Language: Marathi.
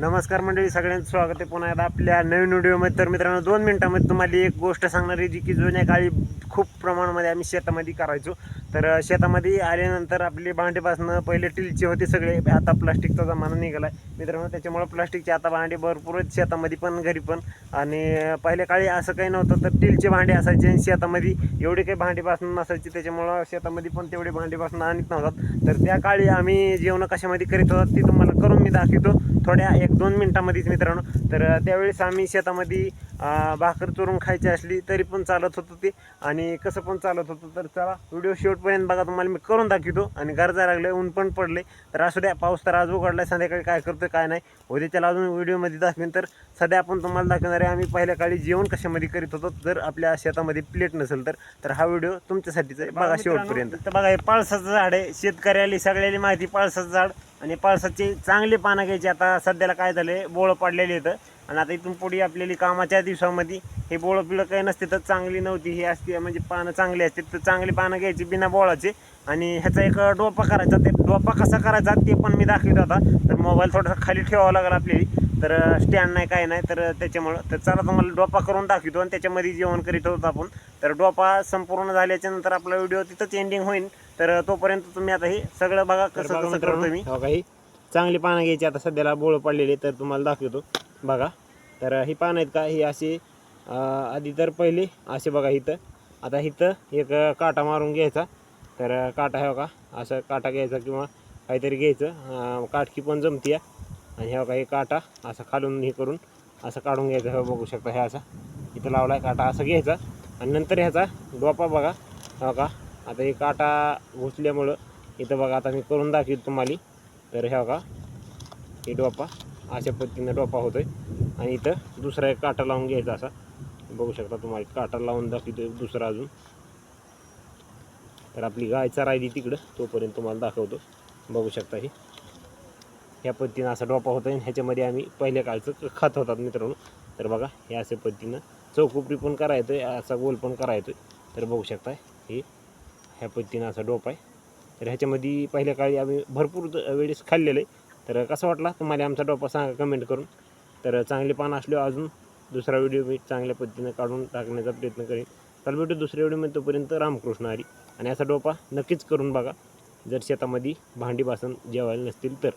नमस्कार मंडळी सगळ्यांचं स्वागत आहे पुन्हा एकदा आपल्या नवीन व्हिडिओमध्ये. तर मित्रांनो दोन मिनटामध्ये तुम्हाला एक गोष्ट सांगणार आहे जी की जुन्या काळी खूप प्रमाणामध्ये आम्ही शेतामध्ये करायचो. तर शेतामध्ये आल्यानंतर आपली भांडीपासनं पहिले टिलचे होते सगळे. आता प्लास्टिकचा जमाना निघाला आहे मित्रांनो त्याच्यामुळे प्लास्टिकचे आता भांडे भरपूर आहेत शेतामध्ये पण घरी पण. आणि पहिल्या काळी असं काही नव्हतं तर टिलचे भांडे असायचे आणि शेतामध्ये एवढे काही भांडीपासनं नसायचे. नसायची त्याच्यामुळं शेतामध्ये पण तेवढे भांडीपासनं आणत नव्हतात. तर त्या काळी आम्ही जेवण कशामध्ये करीत होतात ती तुम्हाला करून मी दाखवतो. थोड्या एक दोन मिनटामध्येच मित्रांनो. तर त्यावेळेस आम्ही शेतामध्ये भाकर चोरून खायची असली तरी पण चालत होतं ते. आणि कसं पण चालत होतं तर चला व्हिडिओ शेवटपर्यंत बघा तुम्हाला मी करून दाखवतो. आणि गरजा लागले ऊन पण पडले. तर असू द्या पाऊस तर आज उघडलाय संध्याकाळी काय करतोय काय नाही. उद्याच्याला अजून व्हिडिओमध्ये दाखवेन. तर सध्या आपण तुम्हाला दाखवणार आहे आम्ही पहिल्या काळी जेवण कशामध्ये करीत होतो जर आपल्या शेतामध्ये प्लेट नसेल तर. तर हा व्हिडिओ तुमच्यासाठीच आहे बघा शेवटपर्यंत. तर बघा हे पळसाचं झाड आहे. शेतकऱ्याला सगळ्याला माहिती पळसाचं झाड. आणि पळसाची चांगली पानं घ्यायची. आता सध्याला काय झालंय बोळं पडलेली येतं आणि आता इथून पुढे आपल्याला कामाच्या दिवसामध्ये हे बोळं पिळं काही नसते तर चांगली नव्हती ही असते म्हणजे पानं चांगली असते तर चांगली पानं घ्यायची बिना बोळाचे. आणि ह्याचा एक डोपा करायचा ते डोपा कसा करायचा ते पण मी दाखवत होता. तर मोबाईल थोडासा खाली ठेवावा लागेल आपल्याला. तर स्टँड नाही काय नाही तर त्याच्यामुळं तर चला तुम्हाला डोपा करून दाखवतो आणि त्याच्यामध्ये जेवण करीत होतो आपण. तर डोपा संपूर्ण झाल्याच्यानंतर आपला व्हिडिओ तिथंच एंडिंग होईल तर तोपर्यंत तुम्ही आता हे सगळं बघा कसं कसं करतो मी. हो काही चांगली पानं घ्यायची आता सध्याला बोळ पडलेली तर तुम्हाला दाखवतो. बघा. तर ही पानं आहेत का? ही अशी आधी तर पहिले असे बघा इथं. आता इथं एक काटा मारून घ्यायचा. तर काटा हे का असं काटा घ्यायचा किंवा काहीतरी घ्यायचं. काटकी पण जमती आणि हे बघा हे काटा असं खालून हे करून असं काढून घ्यायचं. हे बघू शकता हे असा इथं लावला काटा असं घ्यायचा. आणि नंतर ह्याचा डोपा बघा हो का आता हे काटा घुसल्यामुळं इथं बघा आता मी करून दाखवेल तुम्हाला. तर ह्या का हे डोपा अशा पद्धतीनं डोपा होतोय. आणि इथं दुसरा एक काटा लावून घ्यायचा असा. बघू शकता तुम्हाला काटा लावून दाखवतो दुसरा अजून. तर आपली गाय चरायली तिकडं तोपर्यंत तुम्हाला दाखवतो. बघू शकता हे. ह्या पद्धतीनं असा डोपा होता आणि ह्याच्यामध्ये आम्ही पहिल्या काळचं खात होतात मित्रांनो. तर बघा हे अशा पद्धतीनं चौकोपरी पण करायचं आहे असा गोल पण करायचं आहे तर बघू शकता हे ह्या पद्धतीनं असा डोप आहे. तर ह्याच्यामध्ये पहिल्या काळी आम्ही भरपूर वेळेस खाल्लेलं आहे. तर कसं वाटला? तुम्हाला आमचा डोपा सांगा कमेंट करून. तर चांगले पान असल्यावर अजून दुसरा व्हिडिओ मी चांगल्या पद्धतीनं काढून टाकण्याचा प्रयत्न करेन. चालू भेटू दुसऱ्या व्हिडिओमध्ये तोपर्यंत रामकृष्ण हरी. आणि असा डोपा नक्कीच करून बघा. जर शेतामध्ये भांडी बासन जेवायला नसतील तर.